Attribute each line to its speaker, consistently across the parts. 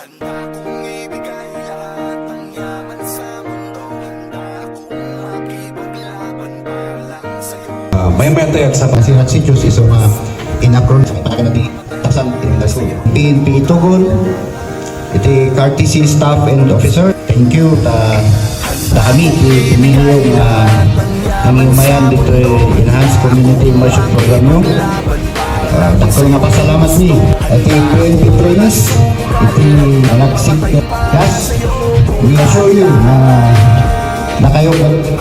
Speaker 1: Ng yaman sa
Speaker 2: Biometric sa Pansirat Sitios is mga inakron sa pagkakanati tasang tindaso. PNP Itugon, iti courtesy staff and officer. Thank you ta ta kami ti Emilio na nangiumayan dito eh, Enhanced Community Immersion Program nyo. Uh, Dagko nga pasalamat ni iti PNP Trainees, iti nag-seek yes, we assure you na na kayo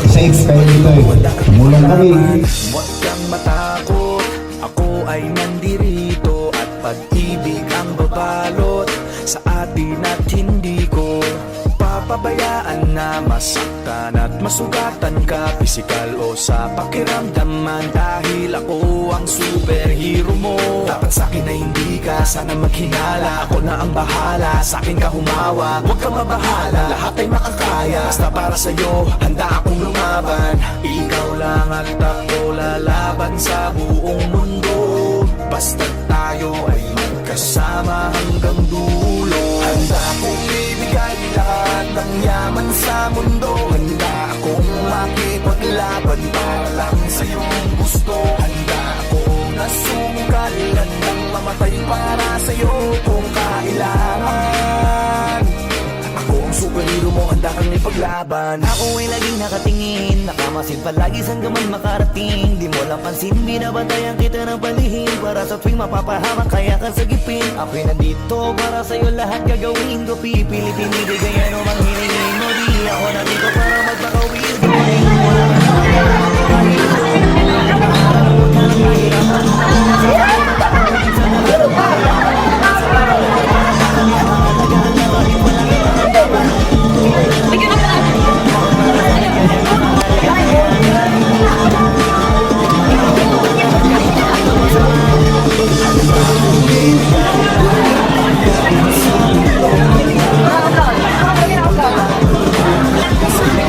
Speaker 2: safe kayo dito eh. Tumulong kami.
Speaker 1: Huwag kang matakot, ako ay nandirito At pag-ibig ang babalot sa atin at Papabayaan na masaktan at masugatan ka Pisikal o sa pakiramdaman Dahil ako ang superhero mo. Dapat sa'kin na hindi ka sana maghinala. Ako na ang bahala, sa'kin ka humawa. Huwag ka mabahala, lahat ay makakaya. Basta para sa'yo, handa akong lumaban. Ikaw lang at ako lalaban sa buong mundo. Basta tayo ay magkasama hanggang dulo. Handa akong ibigay lahat ng yaman sa mundo. Handa akong makipaglaban para lang sa iyong gusto. Handa akong nasunggal Handang mamatay para sa iyo kung kailangan. Ako ang superhero mo, handa kang ipaglaban.
Speaker 3: Ako ay laging nakatingin Nakamasid palagi saan ka man makarating. Di mo lang pansin, binabantayan kita ng palihim Para sa tuwing mapapahamak kaya ka sagipin. Ako'y nandito para sa'yo lahat gagawin. Ko Pipilitin, ibigay ano mang hiningin mo. Di ako nandito para magpakawin. Gawin mo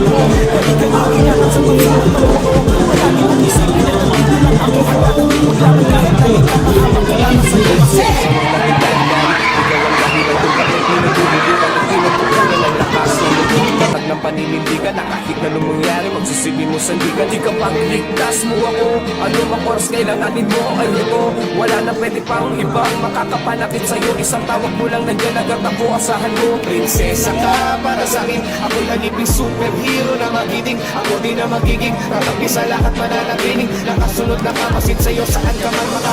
Speaker 1: ng paninindigan na kahit na lumangyari Magsisibi mo sa liga. Di ka pang ligtas mo ako. Ano mang oras kailanganin mo ay ito Wala na pwede pang ibang makakapanakit sa'yo. Isang tawag mo lang nandiyan agad ako Asahan mo. Prinsesa ka para sa'kin. Ako'y nagiping superhero na magiting Ako din na magiging Tatabi sa lahat mananatiling Nakasunod na kamasid sa'yo Saan ka man makarating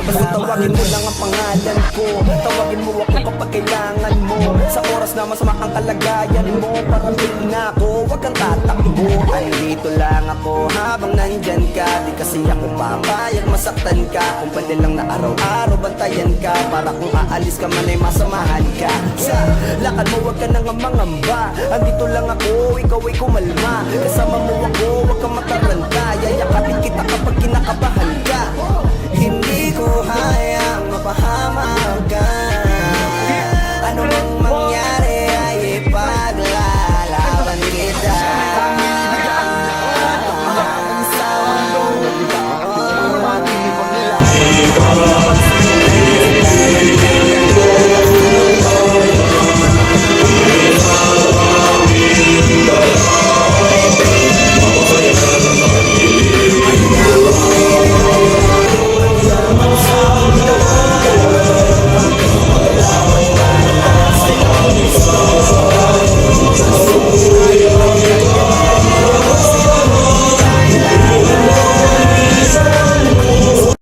Speaker 3: Basta tawagin mo lang ang pangalan ko. Tawagin mo ako kapag kailangan mo. Sa oras na masama ang kalagayan mo Parating na ako, huwag kang tatakbo. Andito lang ako habang nandyan ka. Di kasi ako papayag masaktan ka. Kung pwede lang na araw-araw bantayan ka. Para kung aalis ka man ay masamahan ka. Sa lakad mo huwag ka nang mangamba Andito lang ako, ikaw ay kumalma. Kasama mo ako, huwag kang mataranta. Yayakapin kita